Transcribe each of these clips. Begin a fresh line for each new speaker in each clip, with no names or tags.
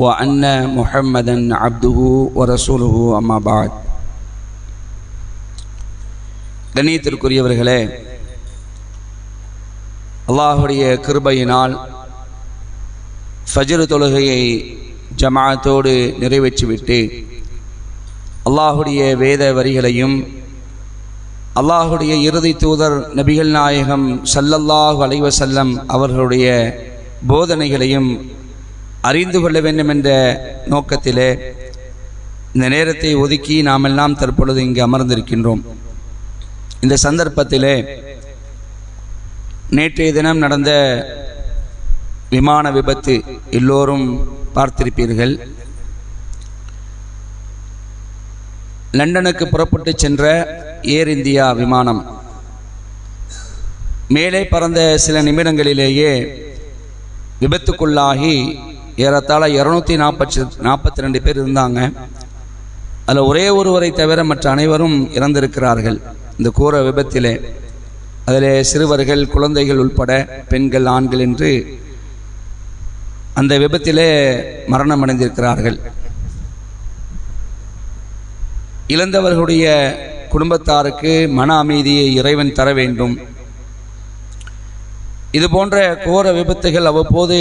وان محمدا عبده ورسوله اما بعد கண்ணியத்திற்குரியவர்களே அல்லாஹுடைய கிருபையினால் ஃபஜ்ரு தொழுகையை ஜமாத்தோடு நிறைவேற்றிவிட்டு அல்லாஹுடைய வேத வரிகளையும் அல்லாஹுடைய இறுதி தூதர் நபிகள் நாயகம் சல்லல்லாஹு அலைவசல்லம் அவர்களுடைய போதனைகளையும் அறிந்து கொள்ள வேண்டும் என்ற நோக்கத்திலே இந்த நேரத்தை ஒதுக்கி நாம் எல்லாம் தற்பொழுது இங்கு அமர்ந்திருக்கின்றோம். இந்த சந்தர்ப்பத்திலே நேற்றைய தினம் நடந்த விமான விபத்து எல்லோரும் பார்த்திருப்பீர்கள். லண்டனுக்கு புறப்பட்டு சென்ற ஏர் இந்தியா விமானம். மேலே பறந்த சில நிமிடங்களிலேயே விபத்துக்குள்ளாகி ஏறத்தாழ இரநூத்தி நாற்பத்தி நாற்பத்தி ரெண்டு பேர் இருந்தாங்க. அதில் ஒரே ஒருவரை தவிர மற்ற அனைவரும் இறந்திருக்கிறார்கள். இந்த கூற விபத்திலே. அதில் சிறுவர்கள் குழந்தைகள் உள்பட பெண்கள் ஆண்கள் என்று அந்த விபத்திலே மரணம் அடைந்திருக்கிறார்கள் இழந்தவர்களுடைய குடும்பத்தாருக்கு மன அமைதியை இறைவன் தர வேண்டும். இது போன்ற கோர விபத்துகள் அவ்வப்போது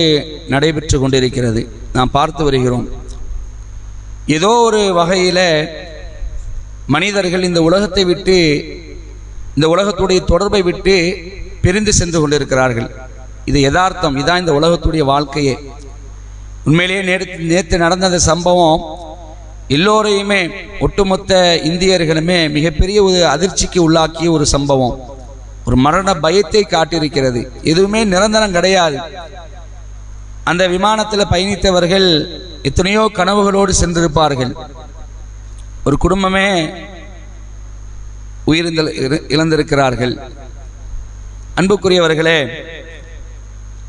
நடைபெற்று கொண்டிருக்கிறது. நாம் பார்த்து வருகிறோம். ஏதோ ஒரு வகையில் மனிதர்கள் இந்த உலகத்தை விட்டு இந்த உலகத்துடைய தொடர்பை விட்டு பிரிந்து சென்று கொண்டிருக்கிறார்கள். இது யதார்த்தம். இதான் இந்த உலகத்துடைய வாழ்க்கையே. உண்மையிலேயே நேற்று நேற்று நடந்த அந்த சம்பவம் எல்லோரையுமே ஒட்டுமொத்த இந்தியர்களுமே மிகப்பெரிய ஒரு அதிர்ச்சிக்கு உள்ளாக்கிய ஒரு சம்பவம். ஒரு மரண பயத்தை காட்டியிருக்கிறது. எதுவுமே நிரந்தரம் கிடையாது. அந்த விமானத்தில் பயணித்தவர்கள் எத்தனையோ கனவுகளோடு சென்றிருப்பார்கள். ஒரு குடும்பமே உயிரிழந்த இழந்திருக்கிறார்கள். அன்புக்குரியவர்களே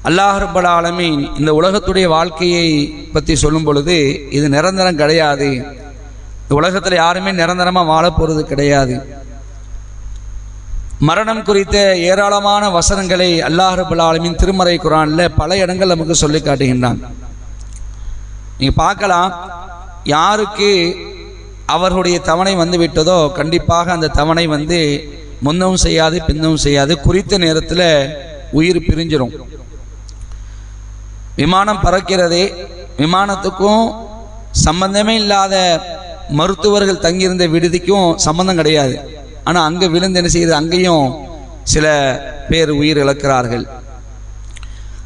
அல்லாஹ் ஆலமீன் இந்த உலகத்துடைய வாழ்க்கையை பற்றி சொல்லும் பொழுது இது நிரந்தரம் கிடையாது. இந்த உலகத்தில் யாருமே நிரந்தரமாக வாழப்போகிறது கிடையாது. மரணம் குறித்த ஏராளமான வசனங்களை அல்லாஹ் ரபுல் ஆலமின் திருமறை குரானில் பல இடங்கள் நமக்கு சொல்லி காட்டுகின்றான். நீங்கள் பார்க்கலாம் யாருக்கு அவர்களுடைய தவணை வந்து விட்டதோ கண்டிப்பாக அந்த தவணை வந்து முன்னவும் செய்யாது பின்னவும் செய்யாது. குறித்த நேரத்தில் உயிர் பிரிஞ்சிடும் விமானம் பறக்கிறதே விமானத்துக்கும் சம்பந்தமே இல்லாத மருத்துவர்கள் தங்கியிருந்த விடுதிக்கும் சம்பந்தம் கிடையாது. ஆனால் அங்கே விழுந்து என்ன செய்யுது? அங்கேயும் சில பேர் உயிர் இழக்கிறார்கள்.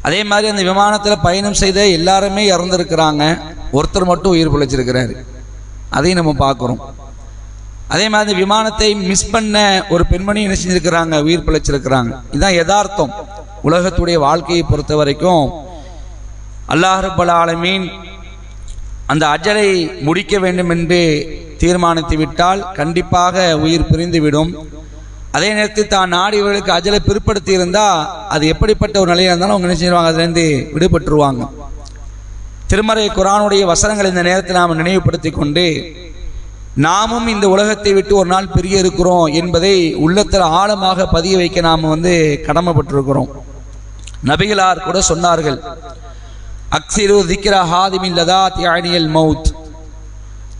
அதே மாதிரி அந்த விமானத்தில் பயணம் செய்த எல்லாருமே இறந்துருக்கிறாங்க. ஒருத்தர் மட்டும் உயிர் பிழைச்சிருக்கிறாரு. அதையும் நம்ம பார்க்குறோம். அதே மாதிரி விமானத்தை மிஸ் பண்ண ஒரு பெண்மணி என்ன செஞ்சுருக்கிறாங்க? உயிர் பிழைச்சிருக்கிறாங்க. இதுதான் யதார்த்தம். உலகத்துடைய வாழ்க்கையை பொறுத்த வரைக்கும் அல்லாஹ் ரப்பல் ஆலமீன் அந்த அஜலை முடிக்க வேண்டும் என்று தீர்மானித்து விட்டால் கண்டிப்பாக உயிர் பிரிந்துவிடும். அதே நேரத்தில் தான் நாடியவர்களுக்கு அஜலை பிற்படுத்தி இருந்தால் அது எப்படிப்பட்ட ஒரு நிலையாக இருந்தாலும் அவங்க என்ன செய்வாங்க? அதுலேருந்து விடுபட்டுருவாங்க. திருமறை குரானுடைய வசனங்கள் இந்த நேரத்தில் நாம் நினைவுபடுத்தி கொண்டு நாமும் இந்த உலகத்தை விட்டு ஒரு நாள் பிரிய இருக்கிறோம் என்பதை உள்ளத்தில் ஆழமாக பதிய வைக்க நாம் வந்து கடமைப்பட்டிருக்கிறோம். நபிகளார் கூட சொன்னார்கள் அக்சிரு திக்ரா ஹாதிமில்லதா தியானியல் மவுத்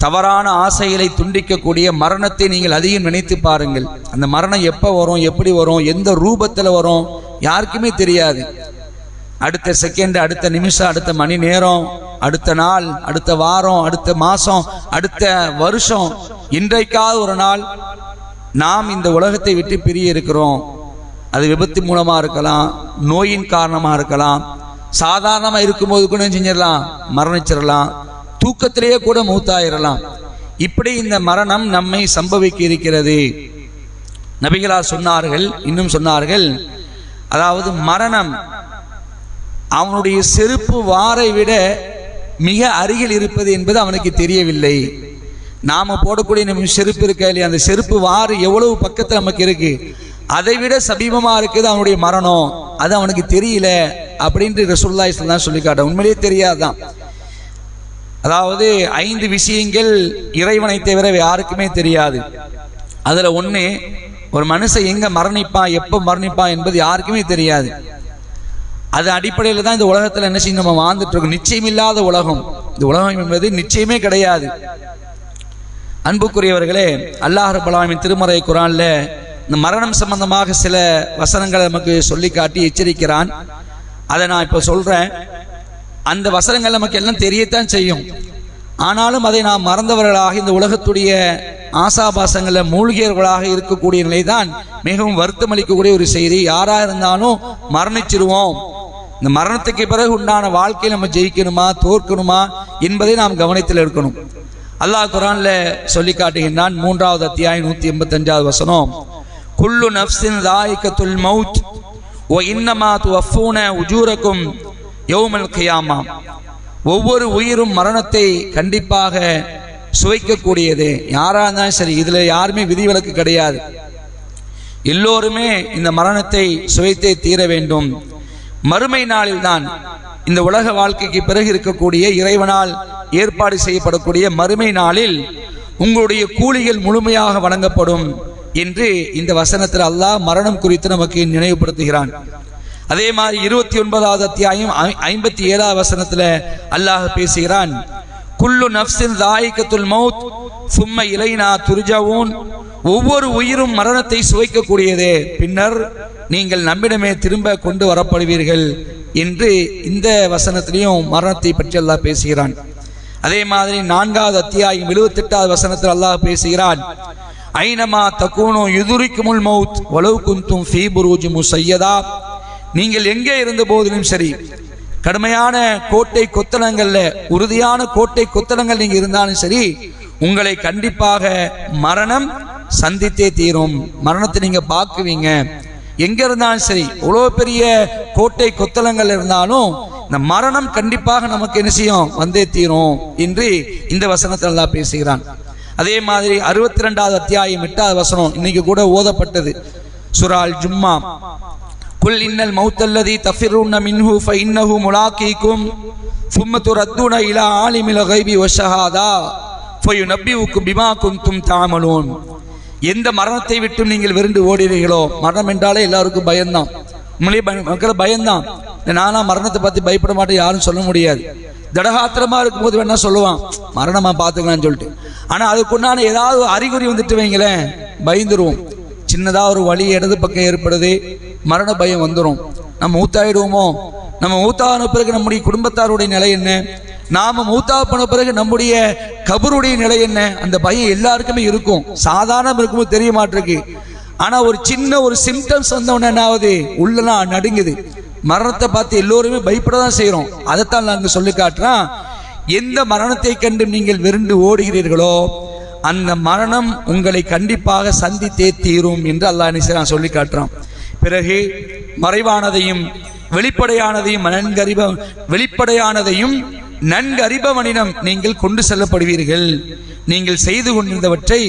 தவறான ஆசைகளை துண்டிக்கக்கூடிய மரணத்தை நீங்கள் அதிகம் நினைத்து பாருங்கள். அந்த மரணம் எப்போ வரும் எப்படி வரும் எந்த ரூபத்தில் வரும் யாருக்குமே தெரியாது. அடுத்த செகண்ட் அடுத்த நிமிஷம் அடுத்த மணி நேரம் அடுத்த நாள் அடுத்த வாரம் அடுத்த மாதம் அடுத்த வருஷம் இன்றைக்காவது ஒரு நாள் நாம் இந்த உலகத்தை விட்டு பிரிய இருக்கிறோம். அது விபத்து மூலமாக இருக்கலாம் நோயின் காரணமாக இருக்கலாம் சாதாரணமாக இருக்கும்போது கூட செஞ்சிடலாம் மரணிச்சிடலாம். தூக்கத்திலேயே கூட மூத்தாயிரலாம். இப்படி இந்த மரணம் நம்மை சம்பவிக்க இருக்கிறது நபிகளார் சொன்னார்கள் இன்னும் சொன்னார்கள் அதாவது மரணம் அவனுடைய செருப்பு வாரை விட மிக அருகில் இருப்பது என்பது அவனுக்கு தெரியவில்லை. நாம போடக்கூடிய நம்ம செருப்பு இருக்க இல்லையா? அந்த செருப்பு வாறு எவ்வளவு பக்கத்தில் நமக்கு இருக்கு? அதை விட சமீபமாக இருக்குது அவனுடைய மரணம். அது அவனுக்கு தெரியல அப்படின்ட்டு ரசூல்லா இஸ்லாம் தான் சொல்லி காட்ட உண்மையிலேயே தெரியாதான் அதாவது ஐந்து விஷயங்கள் இறைவனை தவிர யாருக்குமே தெரியாது. அதில் ஒன்று ஒரு மனுஷன் எங்கே மரணிப்பான் எப்போ மரணிப்பான் என்பது யாருக்குமே தெரியாது. அது அடிப்படையில் தான் இந்த உலகத்தில் என்ன செய்யும் நம்ம வாழ்ந்துட்டு இருக்கோம் நிச்சயம் இல்லாத உலகம். இந்த உலகம் என்பது நிச்சயமே கிடையாது. அன்புக்குரியவர்களே அல்லாஹர் பலாமின் திருமறை குரானில் இந்த மரணம் சம்பந்தமாக சில வசனங்களை நமக்கு சொல்லி காட்டி எச்சரிக்கிறான். அதை நான் இப்போ சொல்கிறேன் அந்த வசனங்கள் நமக்கு எல்லாம் தெரியத்தான் செய்யும். ஆனாலும் அதை நாம் மறந்தவர்களாக இந்த உலகத்துடைய ஆசாபாசங்களில் மூழ்கியவர்களாக இருக்கக்கூடிய நிலைதான் மிகவும் வருத்தம் அளிக்கக்கூடிய ஒரு செய்தி. யாரா இருந்தாலும் மரணிச்சிருவோம். இந்த மரணத்துக்கு பிறகு உண்டான வாழ்க்கையை நம்ம ஜெயிக்கணுமா தோற்கணுமா என்பதை நாம் கவனத்தில் இருக்கணும் அல்லாஹ் குரான்ல சொல்லி காட்டுகின்றான் மூன்றாவது அத்தியாயம் நூத்தி எண்பத்தஞ்சாவது வசனம். குல்லு நப்சின் தாயிக்கத்துல் மவுத் ஓ இன்னமா துவஃபூன உஜூரக்கும் யௌமல் கியாமா. ஒவ்வொரு உயிரும் மரணத்தை கண்டிப்பாக சுவைக்கக்கூடியது. யாரா இருந்தாலும் சரி இதுல யாருமே விதிவிலக்கு கிடையாது. எல்லோருமே இந்த மரணத்தை சுவைத்தே தீர வேண்டும். மறுமை நாளில்தான் இந்த உலக வாழ்க்கைக்கு பிறகு இருக்கக்கூடிய இறைவனால் ஏற்பாடு செய்யப்படக்கூடிய மறுமை நாளில் உங்களுடைய கூலிகள் முழுமையாக வழங்கப்படும் என்று இந்த வசனத்தில் அல்லாஹ் மரணம் குறித்து நமக்கு நினைவுபடுத்துகிறான். அதே மாதிரி இருபத்தி ஒன்பதாவது அத்தியாயம் ஐ- ஐம்பத்தி ஏழாவது வசனத்துல அல்லாஹ் பேசுகிறான். குல்லு நஃப்ஸின் தாயிக்கத்துல் மௌத் சும்ம இலைனா துர்ஜாவூன். ஒவ்வொரு உயிரும் மரணத்தை சுவைக்கக்கூடியதே. பின்னர் நீங்கள் நம்மிடமே திரும்ப கொண்டு வரப்படுவீர்கள் என்று இந்த வசனத்திலையும் மரணத்தை பற்றி அல்லாஹ் பேசுகிறான். அதே மாதிரி நான்காவது அத்தியாயம் எழுபத்தெட்டாவது வசனத்தில் அல்லாஹ் பேசுகிறான். ஐனமா தக்கூனோ யுதுரிக்குமுல் மவுத் வலவு குந்தும் ஃபீபுரூஜு முசையதா. நீங்கள் எங்கே இருந்த போதிலும் சரி கடுமையான கோட்டை கொத்தளங்கள்ல உறுதியான கோட்டை கொத்தளங்கள் நீங்க இருந்தாலும் சரி உங்களை கண்டிப்பாக மரணம் சந்தித்தே தீரும். மரணத்தை நீங்க பார்க்குவீங்க. எங்க இருந்தாலும் சரி இவ்வளோ பெரிய கோட்டை கொத்தளங்கள் இருந்தாலும் இந்த மரணம் கண்டிப்பாக நமக்கு என்ன செய்யும்? வந்தே தீரும் என்று இந்த வசனத்தில் எல்லாம் பேசுகிறான். அதே மாதிரி அறுபத்தி ரெண்டாவது அத்தியாயம் எட்டாவது வசனம் இன்னைக்கு கூட ஓதப்பட்டது. சுரால் ஜும்மா குல் இன்னல் மௌத்தல்லதி தஃபிருன்ன மின்ஹு ஃப இன்னஹு முலாக்கீக்கும் சும்ம துரத்துன இலா ஆலிமில கைபி வஷஹாதா ஃபயு நப்பி உக்கும் பிமா குந்தும் தாமலூன் எந்த மரணத்தை விட்டு நீங்கள் விருந்து ஓடினீங்களோ மரணம் என்றாலே எல்லாருக்கும் பயம்தான். உண்மையிலே மக்கள் பயம்தான். நானா மரணத்தை பற்றி பயப்பட மாட்டேன் யாரும் சொல்ல முடியாது. திடகாத்திரமாக இருக்கும்போது வேணா சொல்லுவான் மரணமாக பார்த்துக்கலாம்னு சொல்லிட்டு. ஆனால் அதுக்குண்டான ஏதாவது அறிகுறி வந்துட்டு வைங்களேன் பயந்துருவோம். சின்னதாக ஒரு வழி இடது பக்கம் ஏற்படுது மரண பயம் வந்துடும் நம்ம மூத்தாயிடுவோமோ? நம்ம மூத்தான பிறகு நம்முடைய குடும்பத்தாருடைய நிலை என்ன? நாம மூத்தா போன பிறகு நம்முடைய கபருடைய நிலை என்ன? அந்த பயம் எல்லாருக்குமே இருக்கும். சாதாரண இருக்கும்போது தெரிய மாட்டிருக்கு. ஆனா ஒரு சின்ன ஒரு சிம்டம்ஸ் வந்தவொடனே என்ன ஆகுது? உள்ளலாம் நடுங்குது. மரணத்தை பார்த்து எல்லோருமே பயப்பட தான் செய்கிறோம் அதைத்தான் நாங்கள் சொல்லி காட்டுறோம் எந்த மரணத்தை கண்டு நீங்கள் விருண்டு ஓடுகிறீர்களோ அந்த மரணம் உங்களை கண்டிப்பாக சந்தித்தே தீரும் என்று அல்லாஹ் நான் சொல்லி காட்டுறான். பிறகு மறைவானதையும் வெளிப்படையானதையும் நன்கறிப வெளிப்படையானதையும் நன்கறிபவனிடம் நீங்கள் கொண்டு செல்லப்படுவீர்கள். நீங்கள் செய்து கொண்டிருந்தவற்றை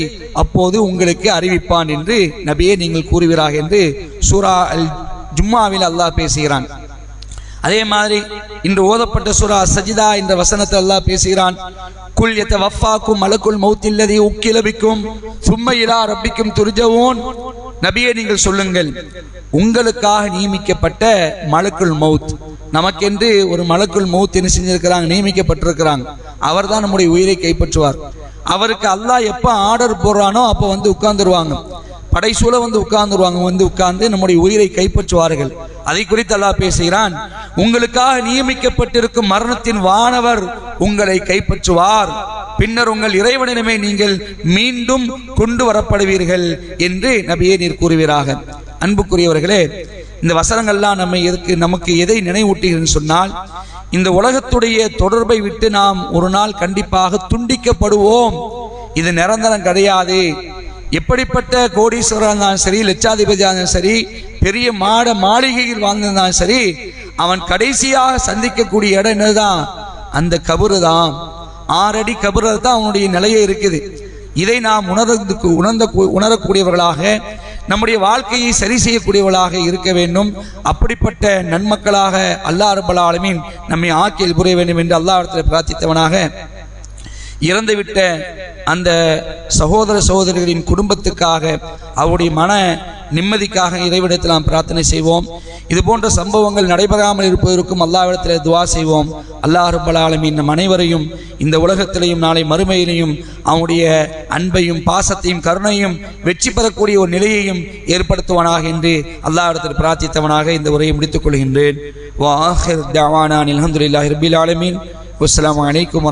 அப்போது உங்களுக்கு அறிவிப்பான் என்று நபியே நீங்கள் கூறுவீராக என்று சூரா அல் ஜும்மாவில் அல்லாஹ் பேசுகிறான். அதே மாதிரி இன்று ஓதப்பட்ட சூரா சஜிதா என்ற வசனத்தை அல்லாஹ் பேசுகிறான். குல் எத்த வஃபாக்கும் மலக்குள் மௌத்தில்லதி உக்கிலபிக்கும் சும்மையிலா ரப்பிக்கும் துரிஜவோன் நபியே நீங்கள் சொல்லுங்கள். உங்களுக்காக நியமிக்கப்பட்ட மலக்குள் மவுத். நமக்கென்று ஒரு மலக்குள் மௌத் என்ன செஞ்சிருக்கிறாங்க? நியமிக்கப்பட்டிருக்கிறாங்க. அவர் தான் நம்முடைய உயிரை கைப்பற்றுவார். அவருக்கு அல்லாஹ் எப்ப ஆர்டர் போடுறானோ அப்போ வந்து உட்கார்ந்துருவாங்க. படைசூழ வந்து உட்கார்ந்துருவாங்க வந்து உட்கார்ந்து நம்முடைய உயிரை கைப்பற்றுவார்கள். அதை குறித்து அல்லாஹ் பேசுகிறான் உங்களுக்காக நியமிக்கப்பட்டிருக்கும் மரணத்தின் வானவர் உங்களை கைப்பற்றுவார். பின்னர் உங்கள் இறைவனிடமே நீங்கள் மீண்டும் கொண்டு வரப்படுவீர்கள் என்று நபியே நீர் கூறுவீராக. அன்புக்குரியவர்களே இந்த வசனங்கள்லாம் நம்மை எதுக்கு நமக்கு எதை நினைவூட்டுகிறேன்னு சொன்னால் இந்த உலகத்துடைய தொடர்பை விட்டு நாம் ஒரு நாள் கண்டிப்பாக துண்டிக்கப்படுவோம். இது நிரந்தரம் கிடையாது. எப்படிப்பட்ட கோடீஸ்வரன் இருந்தாலும் சரி லட்சாதிபதியாக இருந்தாலும் சரி பெரிய மாட மாளிகையில் வாழ்ந்திருந்தாலும் சரி அவன் கடைசியாக சந்திக்கக்கூடிய இடம் என்னதுதான்? அந்த கபரு தான் ஆறடி கபரு தான் அவனுடைய நிலையே இருக்குது. இதை நாம் உணர்ந்து உணர்ந்த உணரக்கூடியவர்களாக நம்முடைய வாழ்க்கையை சரி செய்யக்கூடியவர்களாக இருக்க வேண்டும். அப்படிப்பட்ட நன்மக்களாக அல்லா ரப்பல் நம்மை ஆக்கியில் புரிய வேண்டும் என்று அல்லாஹ் இடத்துல பிரார்த்தித்தவனாக இறந்துவிட்ட அந்த சகோதர சகோதரிகளின் குடும்பத்துக்காக அவருடைய மன நிம்மதிக்காக இறைவிடத்தில் நாம் பிரார்த்தனை செய்வோம். இது போன்ற சம்பவங்கள் நடைபெறாமல் இருப்பதற்கும் அல்லாவிடத்தில் துவா செய்வோம். அல்லாஹ் ரபலாலும் இந்த நம் அனைவரையும் இந்த உலகத்திலையும் நாளை மறுமையிலையும் அவனுடைய அன்பையும் பாசத்தையும் கருணையும் வெற்றி பெறக்கூடிய ஒரு நிலையையும் ஏற்படுத்துவானாக என்று அல்லாவிடத்தில் பிரார்த்தித்தவனாக இந்த உரையை முடித்துக் கொள்கின்றேன். வாஹர் ஆஹிர் தவானான் அல்ஹம்துலில்லாஹி ரபில் ஆலமீன். வஸ்ஸலாமு அலைக்கும்